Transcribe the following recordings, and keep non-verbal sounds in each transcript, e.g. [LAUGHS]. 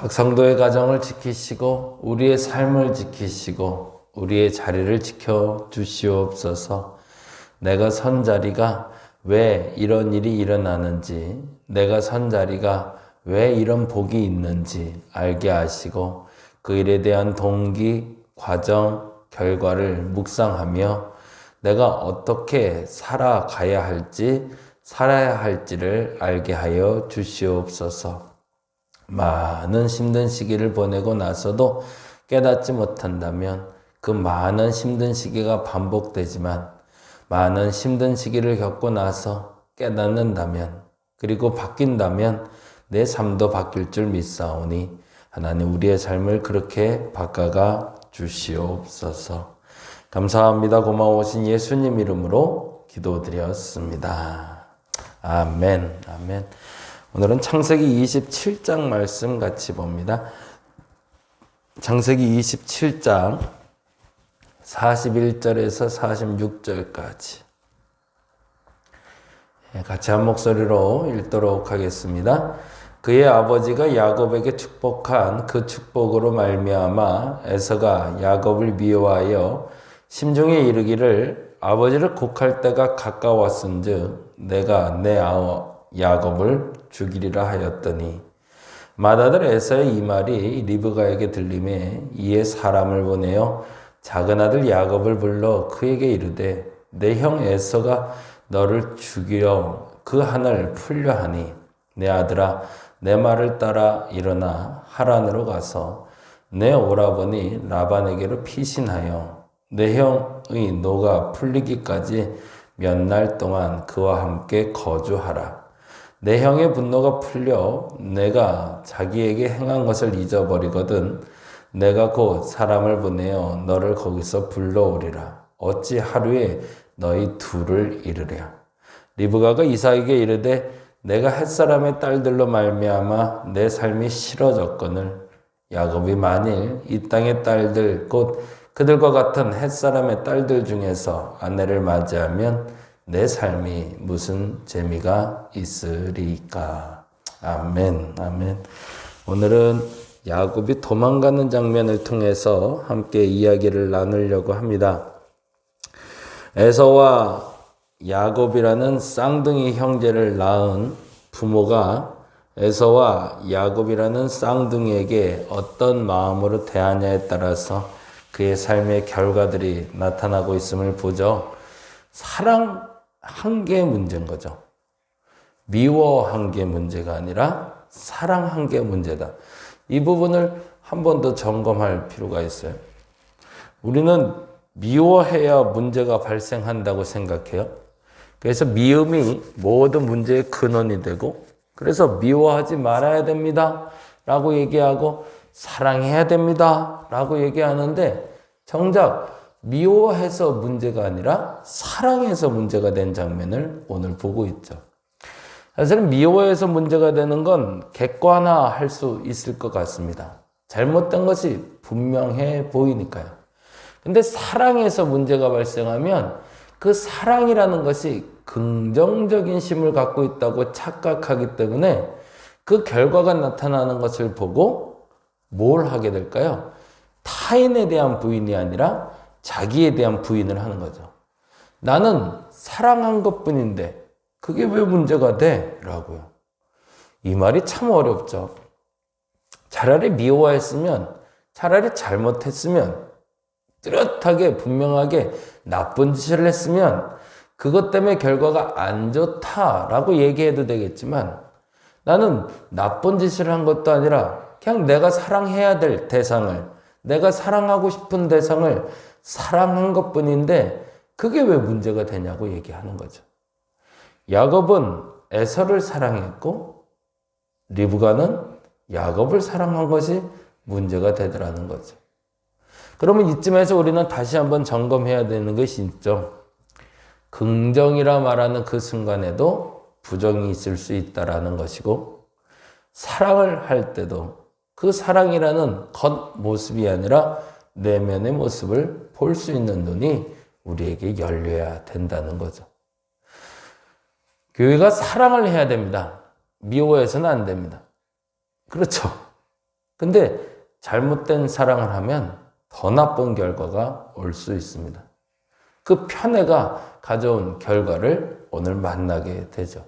각 성도의 가정을 지키시고 우리의 삶을 지키시고 우리의 자리를 지켜 주시옵소서. 내가 선 자리가 왜 이런 일이 일어나는지, 내가 선 자리가 왜 이런 복이 있는지 알게 하시고 그 일에 대한 동기, 과정, 결과를 묵상하며 내가 어떻게 살아가야 할지, 살아야 할지를 알게 하여 주시옵소서. 많은 힘든 시기를 보내고 나서도 깨닫지 못한다면 그 많은 힘든 시기가 반복되지만 많은 힘든 시기를 겪고 나서 깨닫는다면 그리고 바뀐다면 내 삶도 바뀔 줄 믿사오니 하나님 우리의 삶을 그렇게 바꿔가 주시옵소서. 감사합니다. 고마우신 예수님 이름으로 기도드렸습니다. 아멘. 아멘. 오늘은 창세기 27장 말씀 같이 봅니다. 창세기 27장 41절에서 46절까지 예, 같이 한 목소리로 읽도록 하겠습니다. 그의 아버지가 야곱에게 축복한 그 축복으로 말미암아 에서가 야곱을 미워하여 심중에 이르기를 아버지를 곡할 때가 가까웠은즉 내가 내 아우 야곱을 죽이리라 하였더니 맏아들 에서의 이 말이 리브가에게 들림에 이에 사람을 보내어 작은 아들 야곱을 불러 그에게 이르되 내 형 에서가 너를 죽이려 그 한을 풀려 하니 내 아들아 내 말을 따라 일어나 하란으로 가서 내 오라버니 라반에게로 피신하여 내 형의 노가 풀리기까지 몇 날 동안 그와 함께 거주하라. 내 형의 분노가 풀려 내가 자기에게 행한 것을 잊어버리거든 내가 곧 사람을 보내어 너를 거기서 불러오리라. 어찌 하루에 너희 둘을 이르랴. 리브가가 이삭에게 이르되 내가 햇사람의 딸들로 말미암아 내 삶이 싫어졌거늘 야곱이 만일 이 땅의 딸들 곧 그들과 같은 햇사람의 딸들 중에서 아내를 맞이하면 내 삶이 무슨 재미가 있으리까. 아멘, 아멘. 오늘은 야곱이 도망가는 장면을 통해서 함께 이야기를 나누려고 합니다. 에서와 야곱이라는 쌍둥이 형제를 낳은 부모가 에서와 야곱이라는 쌍둥이에게 어떤 마음으로 대하냐에 따라서 그의 삶의 결과들이 나타나고 있음을 보죠. 사랑한 게 문제인 거죠. 미워한 게 문제가 아니라 사랑한 게 문제다. 이 부분을 한 번 더 점검할 필요가 있어요. 우리는 미워해야 문제가 발생한다고 생각해요. 그래서 미움이 모든 문제의 근원이 되고, 그래서 미워하지 말아야 됩니다. 라고 얘기하고, 사랑해야 됩니다. 라고 얘기하는데, 정작 미워해서 문제가 아니라 사랑해서 문제가 된 장면을 오늘 보고 있죠. 사실은 미워해서 문제가 되는 건 객관화할 수 있을 것 같습니다. 잘못된 것이 분명해 보이니까요. 근데 사랑에서 문제가 발생하면 그 사랑이라는 것이 긍정적인 심을 갖고 있다고 착각하기 때문에 그 결과가 나타나는 것을 보고 뭘 하게 될까요? 타인에 대한 부인이 아니라 자기에 대한 부인을 하는 거죠. 나는 사랑한 것 뿐인데 그게 왜 문제가 돼? 라고요. 이 말이 참 어렵죠. 차라리 미워했으면, 차라리 잘못했으면, 뚜렷하게 분명하게 나쁜 짓을 했으면 그것 때문에 결과가 안 좋다라고 얘기해도 되겠지만 나는 나쁜 짓을 한 것도 아니라 그냥 내가 사랑해야 될 대상을 내가 사랑하고 싶은 대상을 사랑한 것 뿐인데 그게 왜 문제가 되냐고 얘기하는 거죠. 야곱은 에서를 사랑했고 리브가는 야곱을 사랑한 것이 문제가 되더라는 거죠. 그러면 이쯤에서 우리는 다시 한번 점검해야 되는 것이 있죠. 긍정이라 말하는 그 순간에도 부정이 있을 수 있다라는 것이고 사랑을 할 때도 그 사랑이라는 겉모습이 아니라 내면의 모습을 볼 수 있는 눈이 우리에게 열려야 된다는 거죠. 교회가 사랑을 해야 됩니다. 미워해서는 안 됩니다. 그렇죠. 근데 잘못된 사랑을 하면 더 나쁜 결과가 올 수 있습니다. 그 편애가 가져온 결과를 오늘 만나게 되죠.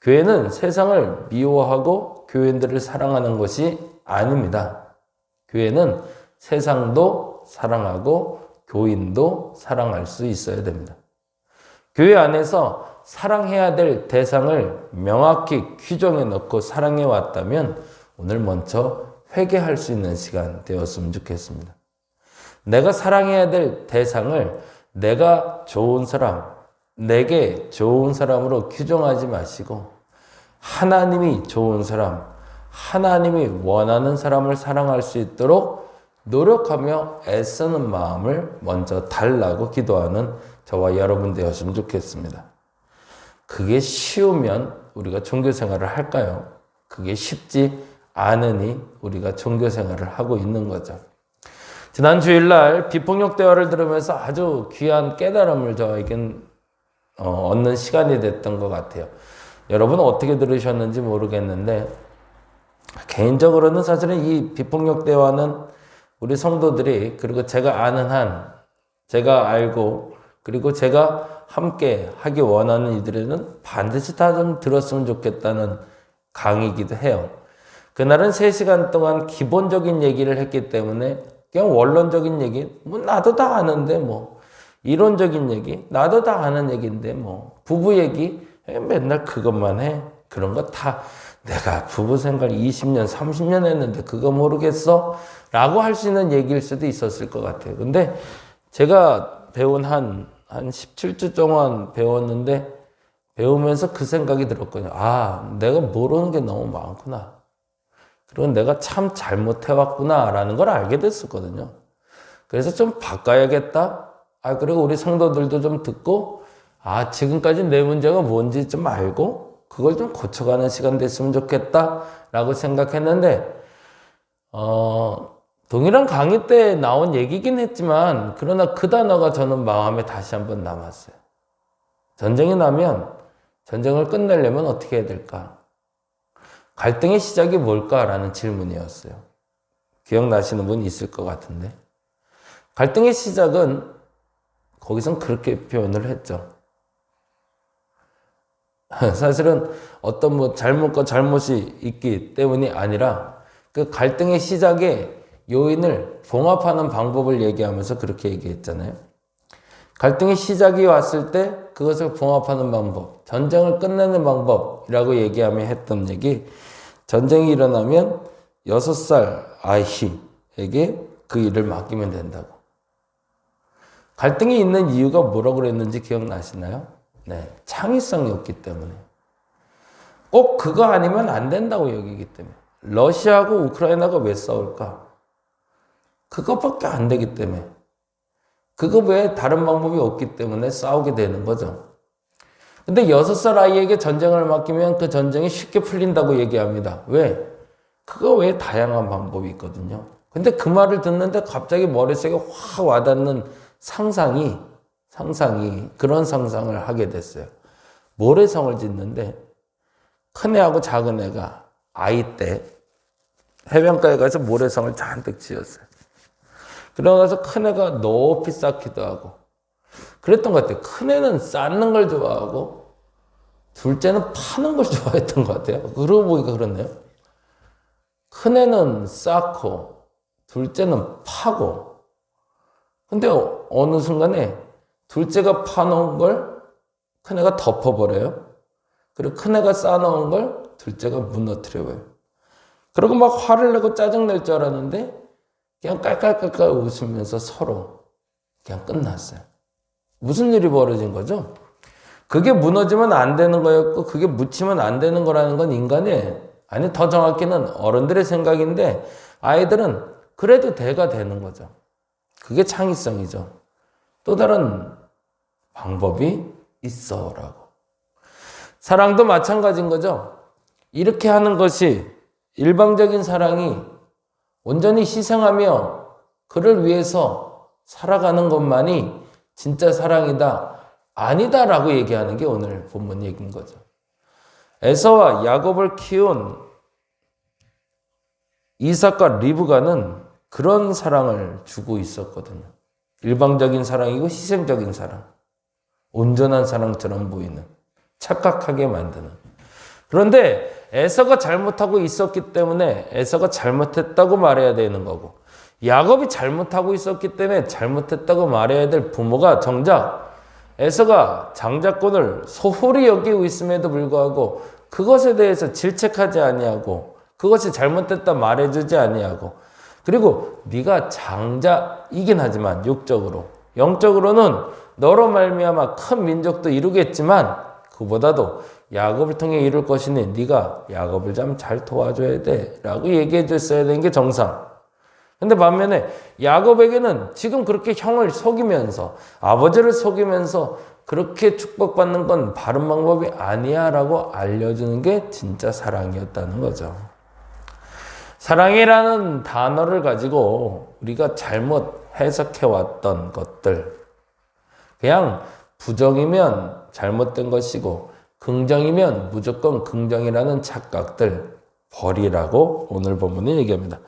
교회는 세상을 미워하고 교인들을 사랑하는 것이 아닙니다. 교회는 세상도 사랑하고 교인도 사랑할 수 있어야 됩니다. 교회 안에서 사랑해야 될 대상을 명확히 규정해 놓고 사랑해 왔다면 오늘 먼저 회개할 수 있는 시간 되었으면 좋겠습니다. 내가 사랑해야 될 대상을 내가 좋은 사람, 내게 좋은 사람으로 규정하지 마시고 하나님이 좋은 사람, 하나님이 원하는 사람을 사랑할 수 있도록 노력하며 애쓰는 마음을 먼저 달라고 기도하는 저와 여러분 되었으면 좋겠습니다. 그게 쉬우면 우리가 종교 생활을 할까요? 그게 쉽지 않으니 우리가 종교 생활을 하고 있는 거죠. 지난 주일날 비폭력 대화를 들으면서 아주 귀한 깨달음을 저에겐 어, 얻는 시간이 됐던 것 같아요. 여러분 어떻게 들으셨는지 모르겠는데 개인적으로는 사실은 이 비폭력 대화는 우리 성도들이 그리고 제가 아는 한 제가 알고 그리고 제가 함께 하기 원하는 이들에는 반드시 다 좀 들었으면 좋겠다는 강의이기도 해요. 그날은 3시간 동안 기본적인 얘기를 했기 때문에 그냥 원론적인 얘기, 뭐 나도 다 아는데 뭐 이론적인 얘기, 나도 다 아는 얘기인데 뭐 부부 얘기 맨날 그것만 해. 그런 거 다 내가 부부 생활 20년, 30년 했는데 그거 모르겠어? 라고 할 수 있는 얘기일 수도 있었을 것 같아요. 근데 제가 배운 한, 한 17주 동안 배웠는데 배우면서 그 생각이 들었거든요. 아, 내가 모르는 게 너무 많구나. 그리고 내가 참 잘못해왔구나. 라는 걸 알게 됐었거든요. 그래서 좀 바꿔야겠다. 아, 그리고 우리 성도들도 좀 듣고, 아, 지금까지 내 문제가 뭔지 좀 알고, 그걸 좀 고쳐가는 시간 됐으면 좋겠다. 라고 생각했는데, 어, 동일한 강의 때 나온 얘기긴 했지만, 그러나 그 단어가 저는 마음에 다시 한번 남았어요. 전쟁이 나면, 전쟁을 끝내려면 어떻게 해야 될까? 갈등의 시작이 뭘까라는 질문이었어요. 기억나시는 분 있을 것 같은데. 갈등의 시작은 거기선 그렇게 표현을 했죠. [LAUGHS] 사실은 어떤 뭐 잘못과 잘못이 있기 때문이 아니라 그 갈등의 시작에 요인을 봉합하는 방법을 얘기하면서 그렇게 얘기했잖아요. 갈등의 시작이 왔을 때 그것을 봉합하는 방법, 전쟁을 끝내는 방법이라고 얘기하며 했던 얘기, 전쟁이 일어나면 여섯 살 아이에게 그 일을 맡기면 된다고. 갈등이 있는 이유가 뭐라고 그랬는지 기억나시나요? 네, 창의성이 없기 때문에. 꼭 그거 아니면 안 된다고 여기기 때문에. 러시아하고 우크라이나가 왜 싸울까? 그것밖에 안 되기 때문에. 그거 외에 다른 방법이 없기 때문에 싸우게 되는 거죠. 근데 여섯 살 아이에게 전쟁을 맡기면 그 전쟁이 쉽게 풀린다고 얘기합니다. 왜? 그거 외에 다양한 방법이 있거든요. 근데 그 말을 듣는데 갑자기 머릿속에 확 와닿는 상상이, 상상이, 그런 상상을 하게 됐어요. 모래성을 짓는데 큰 애하고 작은 애가 아이 때 해변가에 가서 모래성을 잔뜩 지었어요. 그러고 나서 큰 애가 높이 쌓기도 하고 그랬던 것 같아요. 큰 애는 쌓는 걸 좋아하고 둘째는 파는 걸 [LAUGHS] 좋아했던 것 같아요. 그러고 보니까 그렇네요. 큰 애는 쌓고 둘째는 파고 근데 어느 순간에 둘째가 파놓은 걸 큰애가 덮어버려요. 그리고 큰애가 쌓아놓은 걸 둘째가 무너뜨려요. 그리고 막 화를 내고 짜증낼 줄 알았는데 그냥 깔깔깔깔 웃으면서 서로 그냥 끝났어요. 무슨 일이 벌어진 거죠? 그게 무너지면 안 되는 거였고 그게 묻히면 안 되는 거라는 건 인간의 아니 더 정확히는 어른들의 생각인데 아이들은 그래도 대가 되는 거죠. 그게 창의성이죠. 또 다른 방법이 있어라고. 사랑도 마찬가지인 거죠. 이렇게 하는 것이 일방적인 사랑이 온전히 희생하며 그를 위해서 살아가는 것만이 진짜 사랑이다. 아니다라고 얘기하는 게 오늘 본문 얘기인 거죠. 에서와 야곱을 키운 이삭과 리브가는 그런 사랑을 주고 있었거든요. 일방적인 사랑이고 희생적인 사랑. 온전한 사랑처럼 보이는. 착각하게 만드는. 그런데 에서가 잘못하고 있었기 때문에 에서가 잘못했다고 말해야 되는 거고 야곱이 잘못하고 있었기 때문에 잘못했다고 말해야 될 부모가 정작 에서가 장자권을 소홀히 여기고 있음에도 불구하고 그것에 대해서 질책하지 아니하고 그것이 잘못됐다 말해주지 아니하고 그리고 네가 장자이긴 하지만 육적으로 영적으로는 너로 말미암아 큰 민족도 이루겠지만 그보다도 야곱을 통해 이룰 것이니 네가 야곱을 좀 잘 도와줘야 돼라고 얘기해 줬어야 되는 게 정상. 근데 반면에 야곱에게는 지금 그렇게 형을 속이면서 아버지를 속이면서 그렇게 축복받는 건 바른 방법이 아니야라고 알려주는 게 진짜 사랑이었다는 거죠. 사랑이라는 단어를 가지고 우리가 잘못 해석해 왔던 것들 그냥 부정이면 잘못된 것이고 긍정이면 무조건 긍정이라는 착각들 버리라고 오늘 본문은 얘기합니다.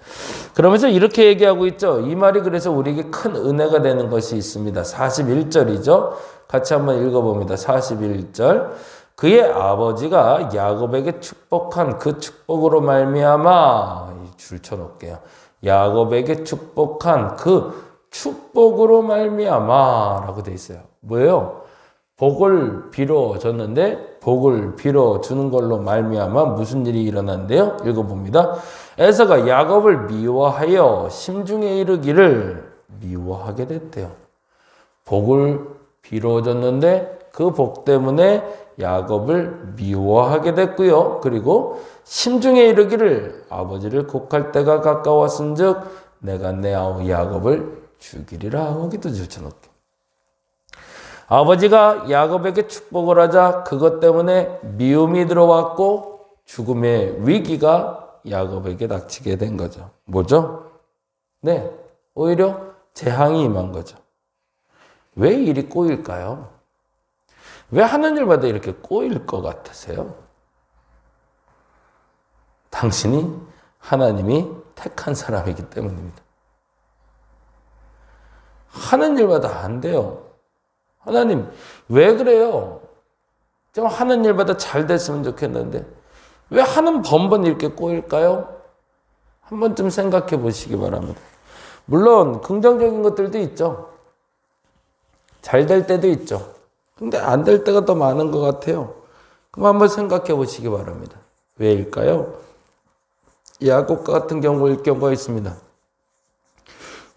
그러면서 이렇게 얘기하고 있죠. 이 말이 그래서 우리에게 큰 은혜가 되는 것이 있습니다. 41절이죠. 같이 한번 읽어봅니다. 41절. 그의 아버지가 야곱에게 축복한 그 축복으로 말미암아 줄 쳐놓을게요. 야곱에게 축복한 그 축복으로 말미암아라고 돼 있어요. 뭐예요? 복을 빌어 줬는데 복을 빌어 주는 걸로 말미암아 무슨 일이 일어난대요? 읽어봅니다. 에서가 야곱을 미워하여 심중에 이르기를 미워하게 됐대요. 복을 빌어 줬는데 그 복 때문에 야곱을 미워하게 됐고요. 그리고 심중에 이르기를 아버지를 곡할 때가 가까웠은즉 내가 내 아우 야곱을 죽이리라 하기도 붙여놓게. 아버지가 야곱에게 축복을 하자 그것 때문에 미움이 들어왔고 죽음의 위기가 야곱에게 닥치게 된 거죠. 뭐죠? 네, 오히려 재앙이 임한 거죠. 왜 일이 꼬일까요? 왜 하는 일마다 이렇게 꼬일 것 같으세요? 당신이 하나님이 택한 사람이기 때문입니다. 하는 일마다 안 돼요. 하나님, 왜 그래요? 좀 하는 일마다 잘 됐으면 좋겠는데, 왜 하는 번번 이렇게 꼬일까요? 한 번쯤 생각해 보시기 바랍니다. 물론, 긍정적인 것들도 있죠. 잘 될 때도 있죠. 근데 안 될 때가 더 많은 것 같아요. 그럼 한번 생각해 보시기 바랍니다. 왜일까요? 야곱 같은 경우일 경우가 있습니다.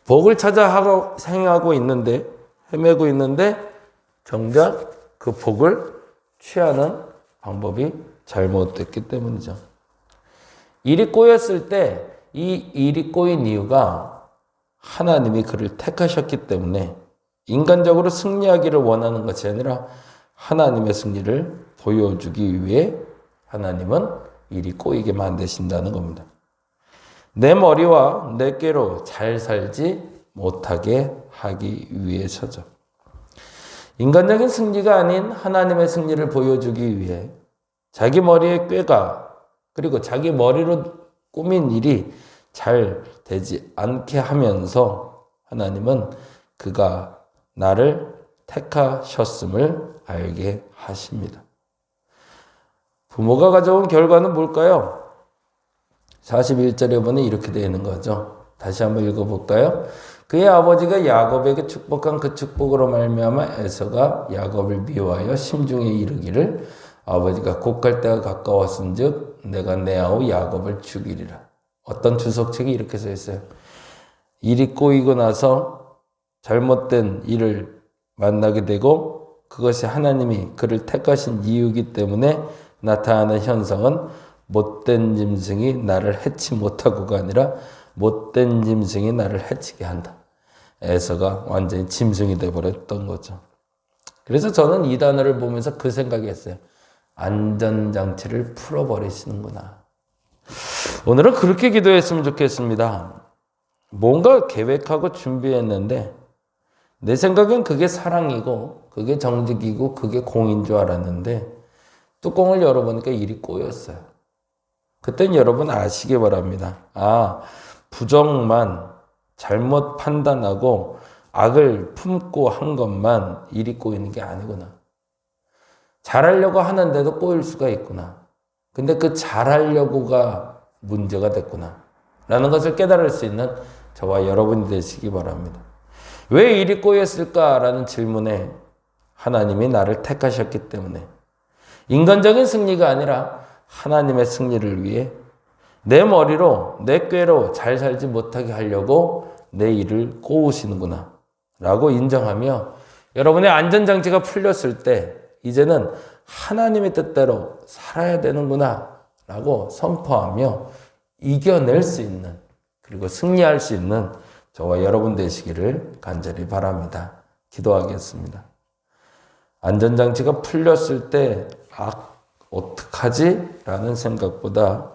복을 찾아 하고 행하고 있는데 헤매고 있는데 정작 그 복을 취하는 방법이 잘못됐기 때문이죠. 일이 꼬였을 때 이 일이 꼬인 이유가 하나님이 그를 택하셨기 때문에 인간적으로 승리하기를 원하는 것이 아니라 하나님의 승리를 보여주기 위해 하나님은 일이 꼬이게 만드신다는 겁니다. 내 머리와 내 꾀로 잘 살지 못하게 하기 위해서죠. 인간적인 승리가 아닌 하나님의 승리를 보여주기 위해 자기 머리의 꾀가 그리고 자기 머리로 꾸민 일이 잘 되지 않게 하면서 하나님은 그가 나를 택하셨음을 알게 하십니다. 부모가 가져온 결과는 뭘까요? 41절에 보면 이렇게 되는 거죠. 다시 한번 읽어볼까요? 그의 아버지가 야곱에게 축복한 그 축복으로 말미암아 에서가 야곱을 미워하여 심중에 이르기를 아버지가 곧갈 때가 가까웠은즉 내가 내 아우 야곱을 죽이리라. 어떤 주석책이 이렇게 써 있어요. 일이 꼬이고 나서 잘못된 일을 만나게 되고 그것이 하나님이 그를 택하신 이유이기 때문에 나타나는 현상은 못된 짐승이 나를 해치 못하고가 아니라 못된 짐승이 나를 해치게 한다. 에서가 완전히 짐승이 되어버렸던 거죠. 그래서 저는 이 단어를 보면서 그 생각이 했어요. 안전장치를 풀어버리시는구나. 오늘은 그렇게 기도했으면 좋겠습니다. 뭔가 계획하고 준비했는데 내 생각엔 그게 사랑이고, 그게 정직이고, 그게 공인 줄 알았는데, 뚜껑을 열어보니까 일이 꼬였어요. 그땐 여러분 아시기 바랍니다. 아, 부정만 잘못 판단하고 악을 품고 한 것만 일이 꼬이는 게 아니구나. 잘하려고 하는데도 꼬일 수가 있구나. 근데 그 잘하려고가 문제가 됐구나. 라는 것을 깨달을 수 있는 저와 여러분이 되시기 바랍니다. 왜 일이 꼬였을까라는 질문에 하나님이 나를 택하셨기 때문에 인간적인 승리가 아니라 하나님의 승리를 위해 내 머리로, 내 꾀로 잘 살지 못하게 하려고 내 일을 꼬우시는구나. 라고 인정하며 여러분의 안전장치가 풀렸을 때 이제는 하나님의 뜻대로 살아야 되는구나. 라고 선포하며 이겨낼 수 있는 그리고 승리할 수 있는 저와 여러분 되시기를 간절히 바랍니다. 기도하겠습니다. 안전장치가 풀렸을 때, 아, 어떡하지? 라는 생각보다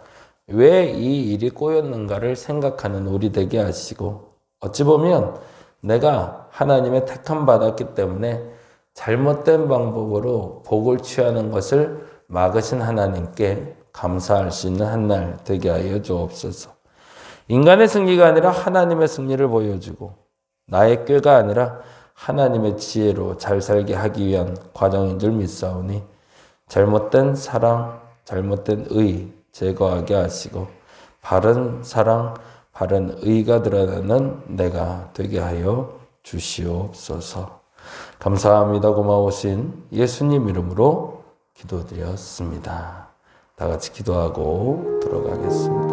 왜 이 일이 꼬였는가를 생각하는 우리 되게 하시고, 어찌 보면 내가 하나님의 택함 받았기 때문에 잘못된 방법으로 복을 취하는 것을 막으신 하나님께 감사할 수 있는 한 날 되게 하여 주옵소서. 인간의 승리가 아니라 하나님의 승리를 보여주고 나의 꾀가 아니라 하나님의 지혜로 잘 살게 하기 위한 과정인 줄 믿사오니 잘못된 사랑, 잘못된 의 제거하게 하시고 바른 사랑, 바른 의가 드러나는 내가 되게 하여 주시옵소서. 감사합니다. 고마우신 예수님 이름으로 기도드렸습니다. 다 같이 기도하고 들어가겠습니다.